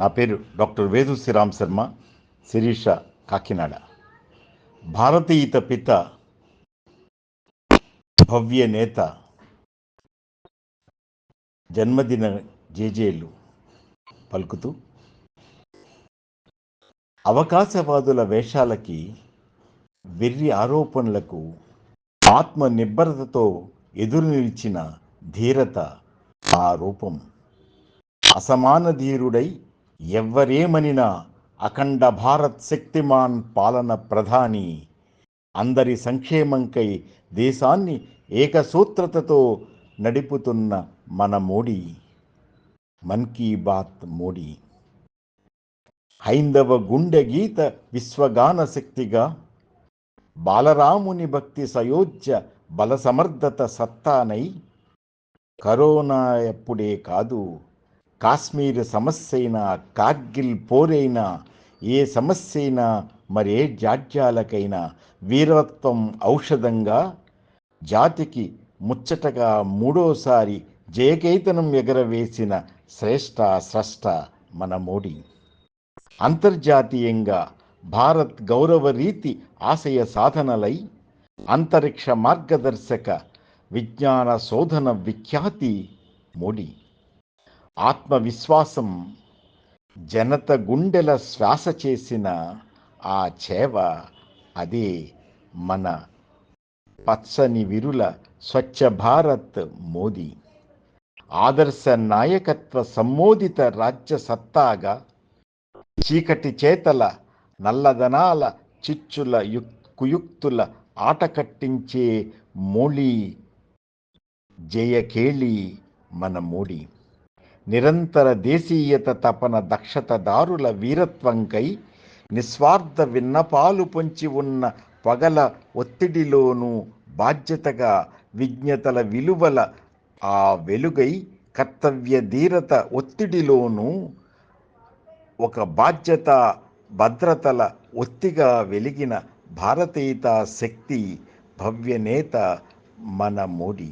నా పేరు డాక్టర్ వేదు శ్రీరామ్ శర్మ శిరీష కాకినాడ. భారతీయత పిత భవ్య నేత జన్మదిన జేజేలు పలుకుతూ అవకాశవాదుల వేషాలకి వెర్రి ఆరోపణలకు ఆత్మ నిబ్బరతతో ఎదురు నిలిచిన ధీరత ఆ రూపం. అసమాన ధీరుడై ఎవ్వరేమనినా అఖండ భారత్ శక్తిమాన్ పాలన ప్రధాని. అందరి సంక్షేమంకై దేశాన్ని ఏకసూత్రతతో నడుపుతున్న మన మోడీ. మన్ కీ బాత్ మోడీ. హైందవ గుండె గీత విశ్వగాన శక్తిగా బాలరాముని భక్తి సయోజ్య బలసమర్థత సత్తానై కరోనా ఎప్పుడే కాదు కాశ్మీర్ సమస్య అయినా కార్గిల్ పోరైనా ఏ సమస్య అయినా మరే జాడ్యాలకైనా వీరత్వం ఔషధంగా జాతికి ముచ్చటగా మూడోసారి జయకేతనం ఎగరవేసిన శ్రేష్ఠ స్రష్ట మన మోడీ. అంతర్జాతీయంగా భారత్ గౌరవ రీతి ఆశయ సాధనలై అంతరిక్ష మార్గదర్శక విజ్ఞాన శోధన విఖ్యాతి మోడీ. ఆత్మవిశ్వాసం జనత గుండెల శ్వాస చేసిన ఆ చేవ అదే మన పచ్చని విరుల స్వచ్ఛ భారత్ మోదీ. ఆదర్శ నాయకత్వ సమ్మోదిత రాజ్య సత్తాగా చీకటి చేతల నల్లదనాల చిచ్చుల యుక్ కుయుక్తుల ఆట కట్టించే మోళీ జయకేళి మన మోడీ. నిరంతర దేశీయత తపన దక్షతదారుల వీరత్వంకై నిస్వార్థ విన్నపాలు పొంచి ఉన్న పగల ఒత్తిడిలోనూ బాధ్యతగా విజ్ఞతల విలువల ఆ వెలుగై కర్తవ్య ధీరత ఒత్తిడిలోనూ ఒక బాధ్యత భద్రతల ఒత్తిగా వెలిగిన భారతీయత శక్తి భవ్యనేత మన మోడీ.